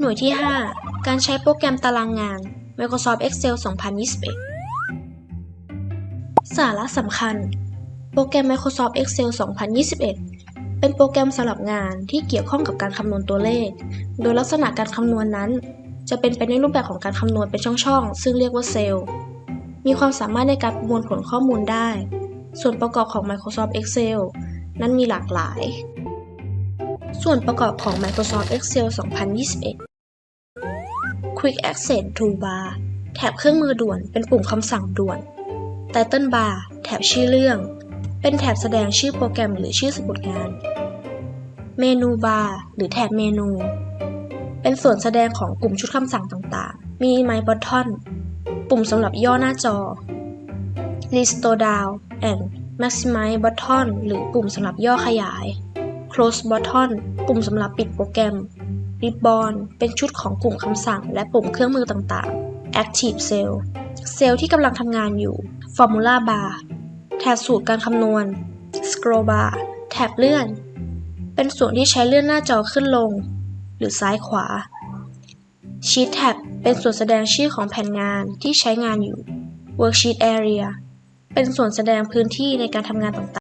หน่วยที่ 5 การใช้โปรแกรมตารางงาน Microsoft Excel 2021 สาระสำคัญ โปรแกรม Microsoft Excel 2021 เป็นโปรแกรมสำหรับงานที่เกี่ยวข้องกับการคำนวณตัวเลข โดยลักษณะการคำนวณนั้น จะเป็นไปในรูปแบบของการคำนวณเป็นช่องๆ ซึ่งเรียกว่าเซลล์ มีความสามารถในการประมวลผลข้อมูลได้ ส่วนประกอบของ Microsoft Excel นั้นมีหลากหลาย ส่วนประกอบของ Microsoft Excel 2021 Quick Access Toolbar แถบเครื่องมือด่วนเป็นปุ่มคำสั่งด่วน Title Bar แถบชื่อเรื่อง เป็นแถบแสดงชื่อโปรแกรมหรือชื่อสมุดงาน เมนูบาร์หรือแถบเมนู เป็นส่วนแสดงของกลุ่มชุดคำสั่งต่างๆ มี My Button ปุ่มสำหรับย่อหน้าจอ Restore Down and Maximize Button หรือปุ่มสำหรับย่อขยาย Close Button ปุ่มสำหรับปิดโปรแกรม Ribbon เป็นชุดของกลุ่มคำสั่งและปุ่มเครื่องมือต่างๆ Active Cell เซลล์ที่กำลังทำงานอยู่ Formula Bar แถบสูตรการคำนวณ Scroll Bar แถบเลื่อน เป็นส่วนที่ใช้เลื่อนหน้าจอขึ้นลง หรือซ้ายขวา Sheet Tab เป็นส่วนแสดงชื่อของแผ่นงานที่ใช้งานอยู่ Worksheet Area เป็นส่วนแสดงพื้นที่ในการทำงานต่างๆ